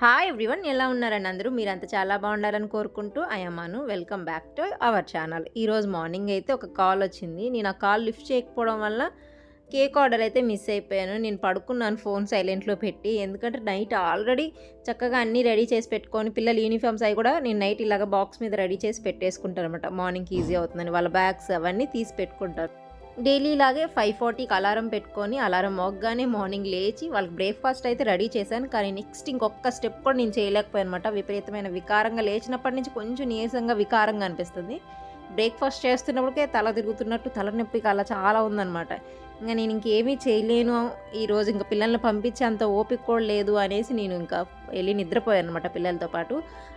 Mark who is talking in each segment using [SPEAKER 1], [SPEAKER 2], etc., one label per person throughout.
[SPEAKER 1] Hi everyone ఎలా ఉన్నారని అందరూ? మీరంతా చాలా బాగుండాలని కోరుకుంటూ అయ్యమ్మాను welcome back to our channel. ఈరోజు మార్నింగ్ అయితే ఒక కాల్ వచ్చింది. నేను ఆ కాల్ లిఫ్ట్ చేయకపోవడం వల్ల కేక్ ఆర్డర్ అయితే మిస్ అయిపోయాను. నేను పడుకున్నాను ఫోన్ సైలెంట్లో పెట్టి. ఎందుకంటే నైట్ ఆల్రెడీ చక్కగా అన్నీ రెడీ చేసి పెట్టుకొని పిల్లల యూనిఫామ్స్ అవి కూడా నేను నైట్ ఇలాగ బాక్స్ మీద రెడీ చేసి పెట్టేసుకుంటాను అనమాట మార్నింగ్కి ఈజీ అవుతుందని. వాళ్ళ బ్యాగ్స్ అవన్నీ తీసి పెట్టుకుంటారు డైలీ ఇలాగే ఫైవ్ ఫార్టీకి అలారం పెట్టుకొని అలారం మోగ్గానే మార్నింగ్ లేచి వాళ్ళకి బ్రేక్ఫాస్ట్ అయితే రెడీ చేశాను. కానీ నెక్స్ట్ ఇంకొక స్టెప్ కూడా నేను చేయలేకపోయాను అనమాట విపరీతమైన వికారంగా లేచినప్పటి నుంచి కొంచెం నీరసంగా వికారంగా అనిపిస్తుంది. బ్రేక్ఫాస్ట్ చేస్తున్నప్పటికే తల తిరుగుతున్నట్టు తలనొప్పికి అలా చాలా ఉందన్నమాట. ఇంకా నేను ఇంకేమీ చేయలేను. ఈరోజు ఇంకా పిల్లల్ని పంపించే అంత ఓపిక కూడా లేదు అనేసి నేను ఇంకా వెళ్ళి నిద్రపోయాను అనమాట పిల్లలతో పాటు.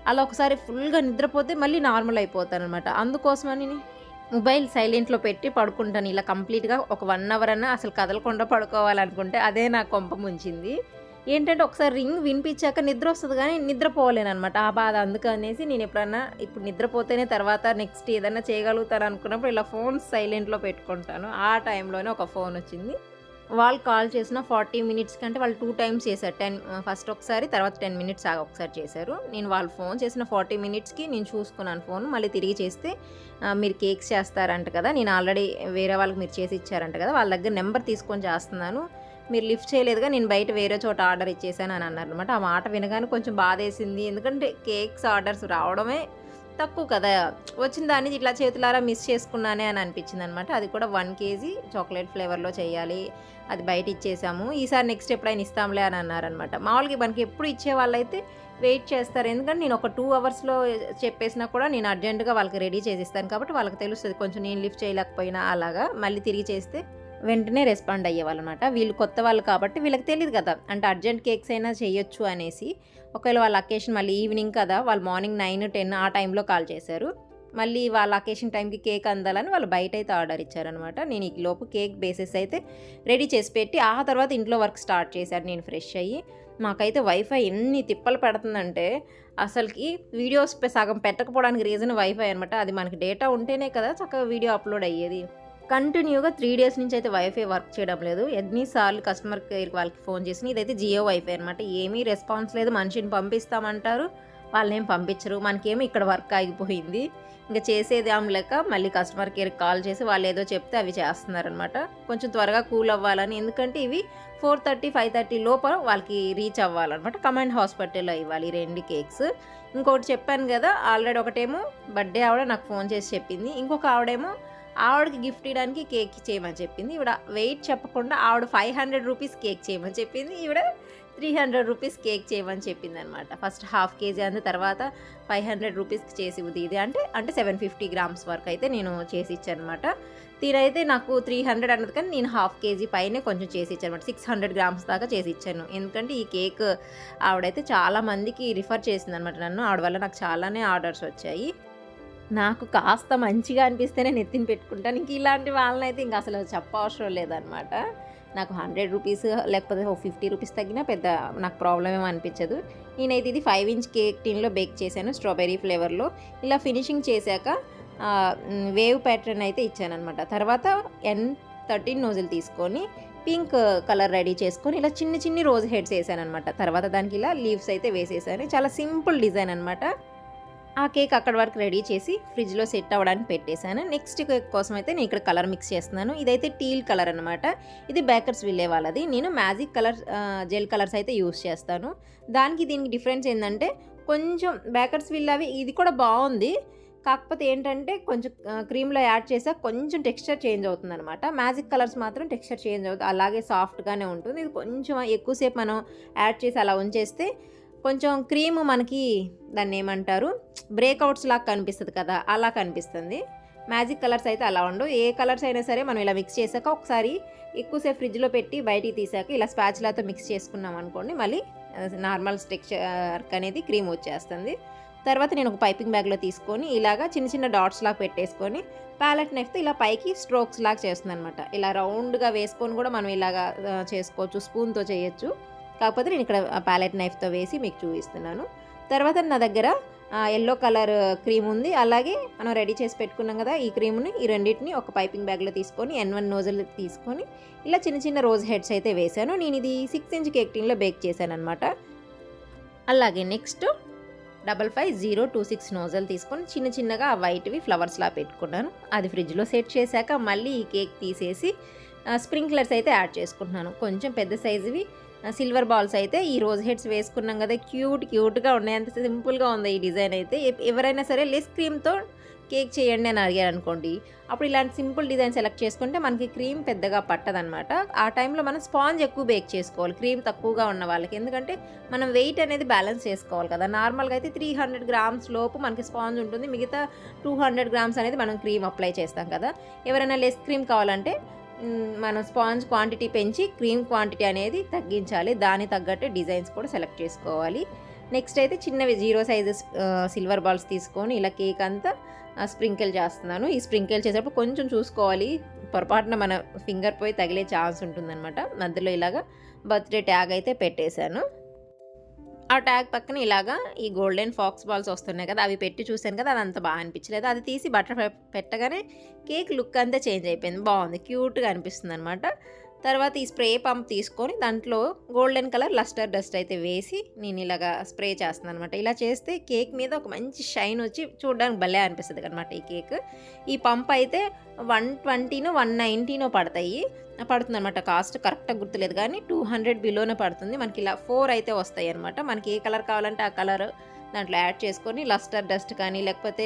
[SPEAKER 1] అలా ఒకసారి ఫుల్గా నిద్రపోతే మళ్ళీ నార్మల్ అయిపోతాను అనమాట అందుకోసమని మొబైల్ సైలెంట్లో పెట్టి పడుకుంటాను. ఇలా కంప్లీట్గా ఒక వన్ అవర్ అన్న అసలు కదలకుండా పడుకోవాలనుకుంటే అదే నా కొంప ముంచింది. ఏంటంటే ఒకసారి రింగ్ వినిపించాక నిద్ర వస్తుంది కానీ నిద్రపోలేను అనమాట ఆ బాధ అందుకనేసి నేను ఎప్పుడన్నా ఇప్పుడు నిద్రపోతేనే తర్వాత నెక్స్ట్ ఏదైనా చేయగలుగుతాను అనుకున్నప్పుడు ఇలా ఫోన్ సైలెంట్లో పెట్టుకుంటాను. ఆ టైంలోనే ఒక ఫోన్ వచ్చింది. వాళ్ళు కాల్ చేసిన ఫార్టీ మినిట్స్ కంటే వాళ్ళు టూ టైమ్స్ చేశారు. టెన్ ఫస్ట్ ఒకసారి తర్వాత టెన్ మినిట్స్ ఆగ ఒకసారి చేశారు. నేను వాళ్ళు ఫోన్ చేసిన ఫార్టీ మినిట్స్కి నేను చూసుకున్నాను ఫోన్. మళ్ళీ తిరిగి చేస్తే మీరు కేక్స్ చేస్తారంట కదా నేను ఆల్రెడీ వేరే వాళ్ళకి మీరు చేసి ఇచ్చారంట కదా వాళ్ళ దగ్గర నెంబర్ తీసుకొని చేస్తున్నాను. మీరు లిఫ్ట్ చేయలేదుగా నేను బయట వేరే చోట ఆర్డర్ ఇచ్చేసాను అని అన్నారు అనమాట ఆ మాట వినగానే కొంచెం బాధేసింది. ఎందుకంటే కేక్స్ ఆర్డర్స్ రావడమే తక్కువ కదా. వచ్చిన దాన్ని ఇట్లా చేతులారా మిస్ చేసుకున్నానే అని అనిపించింది అనమాట అది కూడా వన్ కేజీ చాక్లెట్ ఫ్లేవర్లో చేయాలి. అది బయట ఇచ్చేసాము. ఈసారి నెక్స్ట్ ఎప్పుడైనా ఇస్తాంలే అని అన్నారనమాట. మామూలుగా మనకి ఎప్పుడు ఇచ్చే వాళ్ళైతే వెయిట్ చేస్తారు. ఎందుకంటే నేను ఒక టూ అవర్స్లో చెప్పేసినా కూడా నేను అర్జెంటుగా వాళ్ళకి రెడీ చేసిస్తాను కాబట్టి వాళ్ళకి తెలుస్తుంది కొంచెం నేను లిఫ్ట్ చేయలేకపోయినా అలాగా. మళ్ళీ తిరిగి చేస్తే వెంటనే రెస్పాండ్ అయ్యేవాళ్ళు అనమాట వీళ్ళు కొత్త వాళ్ళు కాబట్టి వీళ్ళకి తెలియదు కదా. అంటే అర్జెంట్ కేక్స్ అయినా చేయొచ్చు అనేసి. ఒకవేళ వాళ్ళ అకేషన్ మళ్ళీ ఈవినింగ్ కదా వాళ్ళు మార్నింగ్ నైన్ టెన్ ఆ టైంలో కాల్ చేశారు. మళ్ళీ వాళ్ళ అకేషన్ టైంకి కేక్ అందాలని వాళ్ళు బయట అయితే ఆర్డర్ ఇచ్చారనమాట. నేను ఈ లోపు కేక్ బేసెస్ అయితే రెడీ చేసి పెట్టి ఆ తర్వాత ఇంట్లో వర్క్ స్టార్ట్ చేశాను నేను ఫ్రెష్ అయ్యి మాకైతే వైఫై ఎన్ని తిప్పలు పెడుతుందంటే అసలుకి వీడియోస్ సగం పెట్టకపోవడానికి రీజన్ వైఫై అనమాట. అది మనకి డేటా ఉంటేనే కదా చక్కగా వీడియో అప్లోడ్ అయ్యేది. కంటిన్యూగా త్రీ డేస్ నుంచి అయితే వైఫై వర్క్ చేయడం లేదు. ఎన్నిసార్లు కస్టమర్ కేర్ వాళ్ళకి ఫోన్ చేసిన ఇదైతే జియో వైఫై అనమాట ఏమీ రెస్పాన్స్ లేదు. మనిషిని పంపిస్తామంటారు. వాళ్ళేం పంపించరు. మనకేమో ఇక్కడ వర్క్ ఆగిపోయింది. ఇంకా చేసేది లెక్క లేక మళ్ళీ కస్టమర్ కేర్కి కాల్ చేసి వాళ్ళు ఏదో చెప్తే అవి చేస్తున్నారనమాట కొంచెం త్వరగా కూల్ అవ్వాలని. ఎందుకంటే ఇవి ఫోర్ థర్టీ ఫైవ్ థర్టీ లోపల వాళ్ళకి రీచ్ అవ్వాలన్నమాట. కమాండ్ హాస్పిటల్లో ఇవ్వాలి రెండు కేక్స్. ఇంకొకటి చెప్పాను కదా ఆల్రెడీ ఒకటేమో బర్త్డే ఆవిడ నాకు ఫోన్ చేసి చెప్పింది. ఇంకొక ఆవిడేమో ఆవిడకి గిఫ్ట్ ఇవ్వడానికి కేక్ చేయమని చెప్పింది. ఈవిడ వెయిట్ చెప్పకుండా ఆవిడ ఫైవ్ హండ్రెడ్ రూపీస్ కేక్ చేయమని చెప్పింది. ఈవిడ త్రీ హండ్రెడ్ రూపీస్ కేక్ చేయమని చెప్పింది అనమాట ఫస్ట్ హాఫ్ కేజీ అంది తర్వాత ఫైవ్ హండ్రెడ్ రూపీస్కి చేసి ఇది ఇది అంటే అంటే సెవెన్ ఫిఫ్టీ గ్రామ్స్ వరకు అయితే నేను చేసి ఇచ్చాను అనమాట తీరైతే నాకు త్రీ హండ్రెడ్ అన్నది కానీ నేను హాఫ్ కేజీ పైనే కొంచెం చేసి ఇచ్చాను అనమాట సిక్స్ హండ్రెడ్ గ్రామ్స్ దాకా చేసి ఇచ్చాను. ఎందుకంటే ఈ కేక్ ఆవిడైతే చాలా మందికి రిఫర్ చేసింది అనమాట నన్ను. ఆవిడ వల్ల నాకు చాలానే ఆర్డర్స్ వచ్చాయి. నాకు కాస్త మంచిగా అనిపిస్తేనే నెత్తిన పెట్టుకుంటాను ఇంక ఇలాంటి వాళ్ళనైతే ఇంకా అసలు చెప్పవసరం లేదనమాట. నాకు హండ్రెడ్ రూపీస్ లేకపోతే ఫిఫ్టీ రూపీస్ తగ్గినా పెద్ద నాకు ప్రాబ్లం ఏమో అనిపించదు. నేనైతే ఇది ఫైవ్ ఇంచ్ కేక్ టిన్లో బేక్ చేశాను స్ట్రాబెర్రీ ఫ్లేవర్లో. ఇలా ఫినిషింగ్ చేశాక వేవ్ ప్యాటర్న్ అయితే ఇచ్చానమాట తర్వాత ఎన్ థర్టీన్ నోజులు తీసుకొని పింక్ కలర్ రెడీ చేసుకొని ఇలా చిన్న చిన్ని రోజ్ హెడ్స్ వేసాను అనమాట తర్వాత దానికి ఇలా లీవ్స్ అయితే వేసేసాను. చాలా సింపుల్ డిజైన్ అనమాట. ఆ కేక్ అక్కడ వరకు రెడీ చేసి ఫ్రిడ్జ్లో సెట్ అవ్వడానికి పెట్టేశాను. నెక్స్ట్ కేక్ కోసం అయితే నేను ఇక్కడ కలర్ మిక్స్ చేస్తున్నాను. ఇదైతే టీల్ కలర్ అనమాట ఇది బేకర్స్ విల్లే వాళ్ళది. నేను మ్యాజిక్ కలర్ జెల్ కలర్స్ అయితే యూస్ చేస్తాను. దానికి దీనికి డిఫరెన్స్ ఏంటంటే కొంచెం బేకర్స్ విల్ అవి ఇది కూడా బాగుంది. కాకపోతే ఏంటంటే కొంచెం క్రీమ్లో యాడ్ చేసాక కొంచెం టెక్స్చర్ చేంజ్ అవుతుంది అనమాట మ్యాజిక్ కలర్స్ మాత్రం టెక్స్చర్ చేంజ్ అవుతుంది అలాగే సాఫ్ట్గానే ఉంటుంది. ఇది కొంచెం ఎక్కువసేపు మనం యాడ్ చేసి అలా ఉంచేస్తే కొంచెం క్రీమ్ మనకి దాన్ని ఏమంటారు? బ్రేక్అవుట్స్ లాగా కనిపిస్తుంది కదా అలా కనిపిస్తుంది. మ్యాజిక్ కలర్స్ అయితే అలా ఉండవు. ఏ కలర్స్ అయినా సరే మనం ఇలా మిక్స్ చేసాక ఒకసారి ఎక్కువసేపు ఫ్రిడ్జ్లో పెట్టి బయటికి తీసాక ఇలా స్పాచ్లాతో మిక్స్ చేసుకున్నాం అనుకోండి మళ్ళీ నార్మల్ స్ట్రక్చర్ అనేది క్రీమ్ వచ్చేస్తుంది. తర్వాత నేను ఒక పైపింగ్ బ్యాగ్లో తీసుకొని ఇలాగా చిన్న చిన్న డాట్స్ లాగా పెట్టేసుకొని ప్యాలెట్ నైఫ్తో ఇలా పైకి స్ట్రోక్స్ లాగా చేస్తుంది అనమాట ఇలా రౌండ్గా వేసుకొని కూడా మనం ఇలాగా చేసుకోవచ్చు స్పూన్తో చేయొచ్చు. కాకపోతే నేను ఇక్కడ ప్యాలెట్ నైఫ్తో వేసి మీకు చూపిస్తున్నాను. తర్వాత నా దగ్గర ఎల్లో కలర్ క్రీమ్ ఉంది. అలాగే మనం రెడీ చేసి పెట్టుకున్నాం కదా ఈ క్రీమ్ని ఈ రెండింటిని ఒక పైపింగ్ బ్యాగ్లో తీసుకొని ఎన్ వన్ నోజల్ తీసుకొని ఇలా చిన్న చిన్న రోజ్ హెడ్స్ అయితే వేశాను. నేను ఇది సిక్స్ ఇంచ్ కేక్ టీన్లో బేక్ చేశాను అనమాట అలాగే next double five zero two six nozzle తీసుకొని చిన్న చిన్నగా వైట్వి ఫ్లవర్స్లా పెట్టుకున్నాను. అది ఫ్రిడ్జ్లో సెట్ చేశాక మళ్ళీ ఈ కేక్ తీసేసి స్ప్రింక్లర్స్ అయితే యాడ్ చేసుకుంటున్నాను. కొంచెం పెద్ద సైజువి సిల్వర్ బాల్స్ అయితే ఈ రోజ్ హెడ్స్ వేసుకున్నాం కదా క్యూట్ క్యూట్గా ఉన్నాయి. అంత సింపుల్గా ఉంది ఈ డిజైన్ అయితే. ఎవరైనా సరే లెస్ క్రీమ్తో కేక్ చేయండి అని అడిగారు అనుకోండి. అప్పుడు ఇలాంటి సింపుల్ డిజైన్ సెలెక్ట్ చేసుకుంటే మనకి క్రీమ్ పెద్దగా పట్టదనమాట ఆ టైంలో మనం స్పాంజ్ ఎక్కువ బేక్ చేసుకోవాలి క్రీమ్ తక్కువగా ఉన్న వాళ్ళకి. ఎందుకంటే మనం వెయిట్ అనేది బ్యాలెన్స్ చేసుకోవాలి కదా. నార్మల్గా అయితే త్రీ హండ్రెడ్ గ్రామ్స్ లోపు మనకి స్పాంజ్ ఉంటుంది. మిగతా టూ హండ్రెడ్ గ్రామ్స్ అనేది మనం క్రీమ్ అప్లై చేస్తాం కదా. ఎవరైనా లెస్ క్రీమ్ కావాలంటే మనం స్పాంజ్ క్వాంటిటీ పెంచి క్రీమ్ క్వాంటిటీ అనేది తగ్గించాలి. దాని తగ్గట్టు డిజైన్స్ కూడా సెలెక్ట్ చేసుకోవాలి. నెక్స్ట్ అయితే చిన్నవి జీరో సైజెస్ సిల్వర్ బాల్స్ తీసుకొని ఇలా కేక్ అంతా స్ప్రింకిల్ చేస్తున్నాను. ఈ స్ప్రింకిల్ చేసేటప్పుడు కొంచెం చూసుకోవాలి. పొరపాటున మన ఫింగర్ పోయి తగిలే ఛాన్స్ ఉంటుందన్నమాట. మధ్యలో ఇలాగా బర్త్డే ట్యాగ్ అయితే పెట్టేశాను. ఆ ట్యాగ్ పక్కన ఇలాగా ఈ గోల్డెన్ ఫాక్స్ బాల్స్ వస్తున్నాయి కదా అవి పెట్టి చూశాను కదా అది అంత బాగా అనిపించలేదు. అది తీసి బటర్ఫ్లై పెట్టగానే కేక్ లుక్ అంతా చేంజ్ అయిపోయింది. బాగుంది. క్యూట్గా అనిపిస్తుంది అనమాట తర్వాత ఈ స్ప్రే పంప్ తీసుకొని దాంట్లో గోల్డెన్ కలర్ లస్టర్ డస్ట్ అయితే వేసి నేను ఇలాగా స్ప్రే చేస్తున్నాను అనమాట ఇలా చేస్తే కేక్ మీద ఒక మంచి షైన్ వచ్చి చూడడానికి భలే అనిపిస్తుంది అనమాట ఈ కేక్. ఈ పంప్ అయితే వన్ ట్వంటీనో వన్ నైంటీనో పడతాయి. పడుతుంది అనమాట కాస్ట్ కరెక్ట్గా గుర్తులేదు కానీ టూ హండ్రెడ్ బిలోనే పడుతుంది. మనకి ఇలా ఫోర్ అయితే వస్తాయి అనమాట మనకి ఏ కలర్ కావాలంటే ఆ కలర్ దాంట్లో యాడ్ చేసుకొని లస్టర్ డస్ట్ కానీ లేకపోతే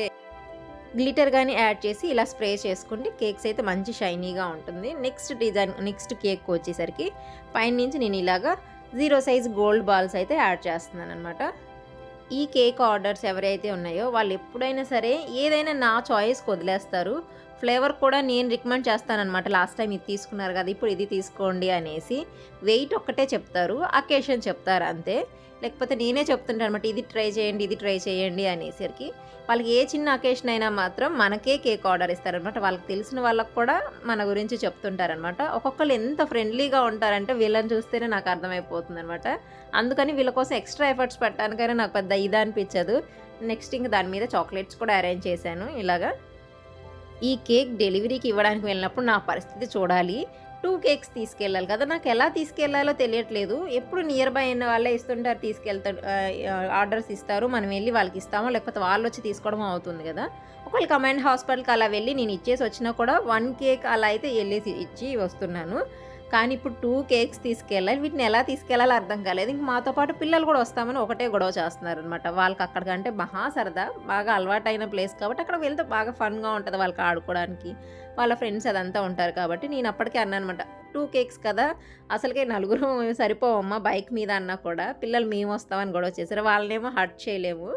[SPEAKER 1] గ్లిటర్ కానీ యాడ్ చేసి ఇలా స్ప్రే చేసుకుంటే కేక్స్ అయితే మంచి షైనీగా ఉంటుంది. నెక్స్ట్ డిజైన్ నెక్స్ట్ కేక్ వచ్చేసరికి పైన నుంచి నేను ఇలాగా జీరో సైజ్ గోల్డ్ బాల్స్ అయితే యాడ్ చేస్తున్నాను అనమాట ఈ కేక్ ఆర్డర్స్ ఎవరైతే ఉన్నాయో వాళ్ళు ఎప్పుడైనా సరే ఏదైనా నా చాయిస్కి వదిలేస్తారు. ఫ్లేవర్ కూడా నేను రికమెండ్ చేస్తానన్నమాట. లాస్ట్ టైం ఇది తీసుకున్నారు కదా ఇప్పుడు ఇది తీసుకోండి అనేసి. వెయిట్ ఒక్కటే చెప్తారు అకేషన్ చెప్తారు అంతే. లేకపోతే నేనే చెప్తుంటాను అనమాట ఇది ట్రై చేయండి ఇది ట్రై చేయండి అనేసరికి. వాళ్ళకి ఏ చిన్న అకేషన్ అయినా మాత్రం మనకే కేక్ ఆర్డర్ ఇస్తారనమాట వాళ్ళకి తెలిసిన వాళ్ళకి కూడా మన గురించి చెప్తుంటారనమాట ఒక్కొక్కరు ఎంత ఫ్రెండ్లీగా ఉంటారంటే వీళ్ళని చూస్తేనే నాకు అర్థమైపోతుంది అనమాట అందుకని వీళ్ళ కోసం ఎక్స్ట్రా ఎఫర్ట్స్ పెట్టడానికైనా నాకు పెద్ద ఇది అనిపించదు. నెక్స్ట్ ఇంక దాని మీద చాక్లెట్స్ కూడా అరేంజ్ చేశాను ఇలాగా. ఈ కేక్ డెలివరీకి ఇవ్వడానికి వెళ్ళినప్పుడు నా పరిస్థితి చూడాలి. టూ కేక్స్ తీసుకెళ్ళాలి కదా. నాకు ఎలా తీసుకెళ్ళాలో తెలియట్లేదు. ఎప్పుడు నియర్ బై అయిన వాళ్ళే ఇస్తుంటారు తీసుకెళ్తారు ఆర్డర్స్ ఇస్తారు. మనం వెళ్ళి వాళ్ళకి ఇస్తామో లేకపోతే వాళ్ళు వచ్చి తీసుకోవడం అవుతుంది కదా. ఒకవేళ కమాండ్ హాస్పిటల్కి అలా వెళ్ళి నేను ఇచ్చేసి వచ్చినా కూడా వన్ కేక్ అలా అయితే వెళ్ళేసి ఇచ్చి వస్తున్నాను. కానీ ఇప్పుడు టూ కేక్స్ తీసుకెళ్ళాలి వీటిని ఎలా తీసుకెళ్ళాలో అర్థం కాలేదు. ఇంక మాతో పాటు పిల్లలు కూడా వస్తామని ఒకటే గొడవ చేస్తున్నారు అనమాట వాళ్ళకి అక్కడికంటే మహా సరదా బాగా అలవాటైన ప్లేస్ కాబట్టి అక్కడ వెళ్తే బాగా ఫన్గా ఉంటుంది వాళ్ళకి ఆడుకోవడానికి. వాళ్ళ ఫ్రెండ్స్ అదంతా ఉంటారు కాబట్టి నేను అప్పటికే అన్నానమాట టూ కేక్స్ కదా అసలుకే నలుగురు సరిపోవమ్మా బైక్ మీద అన్నా కూడా. పిల్లలు మేము వస్తామని గొడవ చేశారు. వాళ్ళనేమో హర్ట్ చేయలేము.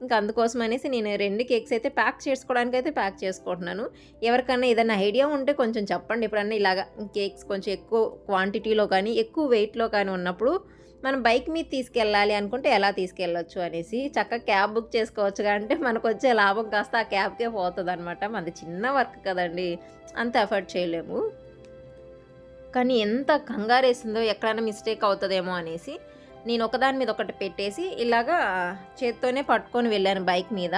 [SPEAKER 1] ఇంకా అందుకోసం అనేసి నేను రెండు కేక్స్ అయితే ప్యాక్ చేసుకోవడానికి అయితే ప్యాక్ చేసుకుంటున్నాను. ఎవరికైనా ఏదైనా ఐడియా ఉంటే కొంచెం చెప్పండి. ఎప్పుడన్నా ఇలాగా కేక్స్ కొంచెం ఎక్కువ క్వాంటిటీలో కానీ ఎక్కువ వెయిట్లో కానీ ఉన్నప్పుడు మనం బైక్ మీద తీసుకెళ్ళాలి అనుకుంటే ఎలా తీసుకెళ్ళొచ్చు అనేసి చక్కగా క్యాబ్ బుక్ చేసుకోవచ్చు. అంటే మనకు వచ్చే లాభం కాస్త ఆ క్యాబ్కే పోతుంది అనమాట మనది చిన్న వర్క్ కదండి. అంత ఎఫర్ట్ చేయలేము. కానీ ఎంత కంగారేసిందో ఎక్కడైనా మిస్టేక్ అవుతుందేమో అనేసి నేను ఒకదాని మీద ఒకటి పెట్టేసి ఇలాగా చేత్తోనే పట్టుకొని వెళ్ళాను బైక్ మీద.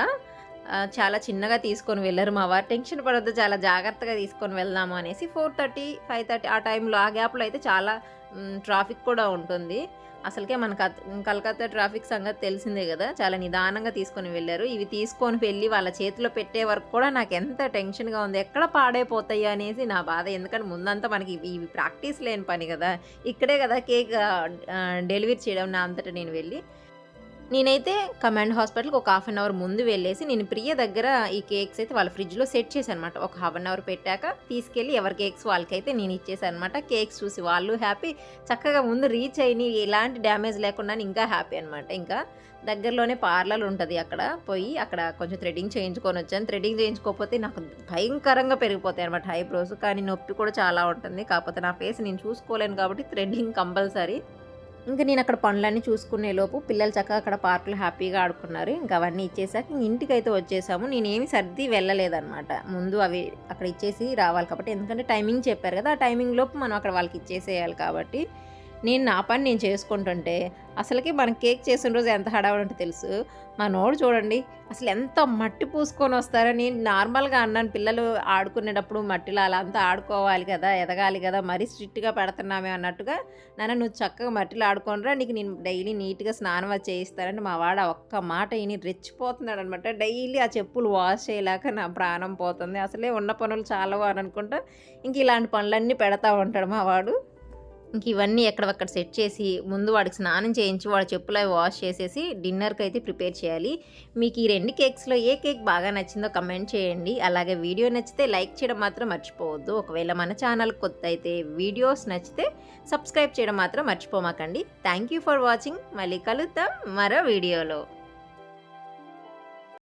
[SPEAKER 1] చాలా చిన్నగా తీసుకొని వెళ్ళారు మా వారు. టెన్షన్ పడొద్దు చాలా జాగ్రత్తగా తీసుకొని వెళ్దాము అనేసి ఫోర్ థర్టీ ఫైవ్ థర్టీ ఆ టైంలో ఆ గ్యాప్లో అయితే చాలా ట్రాఫిక్ కూడా ఉంటుంది. అసలుకే మన కత్- కలకత్తా ట్రాఫిక్ సంగతి తెలిసిందే కదా. చాలా నిదానంగా తీసుకొని వెళ్ళారు. ఇవి తీసుకొని వెళ్ళి వాళ్ళ చేతిలో పెట్టే వరకు కూడా నాకు ఎంత టెన్షన్గా ఉంది. ఎక్కడ పాడైపోతాయి అనేసి నా బాధ. ఎందుకంటే ముందంతా మనకి ఇవి ఇవి ప్రాక్టీస్ లేని పని కదా. ఇక్కడే కదా కేక్ డెలివరీ చేయడం నా అంతటా నేను వెళ్ళి నేనైతే కమాండ్ హాస్పిటల్కి ఒక హాఫ్ అన్ అవర్ ముందు వెళ్ళేసి నేను ప్రియ దగ్గర ఈ కేక్స్ అయితే వాళ్ళ ఫ్రిడ్జ్లో సెట్ చేశాను అనమాట ఒక హాఫ్ అన్ అవర్ పెట్టాక తీసుకెళ్ళి ఎవరి కేక్స్ వాళ్ళకైతే నేను ఇచ్చేసాను అనమాట కేక్స్ చూసి వాళ్ళు హ్యాపీ. చక్కగా ముందు రీచ్ అయినవి ఎలాంటి డ్యామేజ్ లేకుండా ఇంకా హ్యాపీ అనమాట. ఇంకా దగ్గరలోనే పార్లర్ ఉంటుంది అక్కడ. పోయి అక్కడ కొంచెం థ్రెడ్డింగ్ చేయించుకొని వచ్చాను. థ్రెడ్డింగ్ చేయించుకోకపోతే నాకు భయంకరంగా పెరిగిపోతాయి అనమాట ఐబ్రోస్. కానీ నొప్పి కూడా చాలా ఉంటుంది. కాకపోతే నా ఫేస్ నేను చూసుకోలేను కాబట్టి థ్రెడ్డింగ్ కంపల్సరీ. ఇంకా నేను అక్కడ పనులన్నీ చూసుకునే లోపు పిల్లలు చక్కగా అక్కడ పార్కులో హ్యాపీగా ఆడుకున్నారు. ఇంకా అవన్నీ ఇచ్చేసాక ఇంటికి అయితే వచ్చేసాము. నేనేమి సర్ది వెళ్ళలేదన్నమాట. ముందు అవి అక్కడ ఇచ్చేసి రావాలి కాబట్టి. ఎందుకంటే టైమింగ్ చెప్పారు కదా ఆ టైమింగ్ లోపు మనం అక్కడ వాళ్ళకి ఇచ్చేసేయాలి కాబట్టి. నేను నా పని నేను చేసుకుంటుంటే అసలుకి మనం కేక్ చేసిన రోజు ఎంత హడావుడి తెలుసు. మా నోడు చూడండి అసలు ఎంత మట్టి పూసుకొని వస్తారో నేను నార్మల్గా అన్నాను. పిల్లలు ఆడుకునేటప్పుడు మట్టిలో అలా అంతా ఆడుకోవాలి కదా ఎదగాలి కదా మరీ స్ట్రిక్ట్గా పెడుతున్నామే అన్నట్టుగా నాన్న నువ్వు చక్కగా మట్టిలో ఆడుకోనరా నీకు నేను డైలీ నీట్గా స్నానం అది చేయిస్తానంటే మా వాడు ఒక్క మాట విని రెచ్చిపోతున్నాడు అనమాట డైలీ ఆ చెప్పులు వాష్ చేయలేక నా ప్రాణం పోతుంది. అసలే ఉన్న పనులు చాలా అని అనుకుంటా ఇంక ఇలాంటి పనులన్నీ పెడతా ఉంటాడు మా వాడు. ఇంక ఇవన్నీ ఎక్కడక్కడ సెట్ చేసి ముందు వాడికి స్నానం చేయించి వాడి చెప్పులు అవి వాష్ చేసేసి డిన్నర్కి అయితే ప్రిపేర్ చేయాలి. మీకు ఈ రెండు కేక్స్లో ఏ కేక్ బాగా నచ్చిందో కమెంట్ చేయండి. అలాగే వీడియో నచ్చితే లైక్ చేయడం మాత్రం మర్చిపోవద్దు. ఒకవేళ మన ఛానల్ కొత్త అయితే వీడియోస్ నచ్చితే సబ్స్క్రైబ్ చేయడం మాత్రం మర్చిపోమాకండి. Thank you for watching. మళ్ళీ కలుద్దాం మరో వీడియోలో.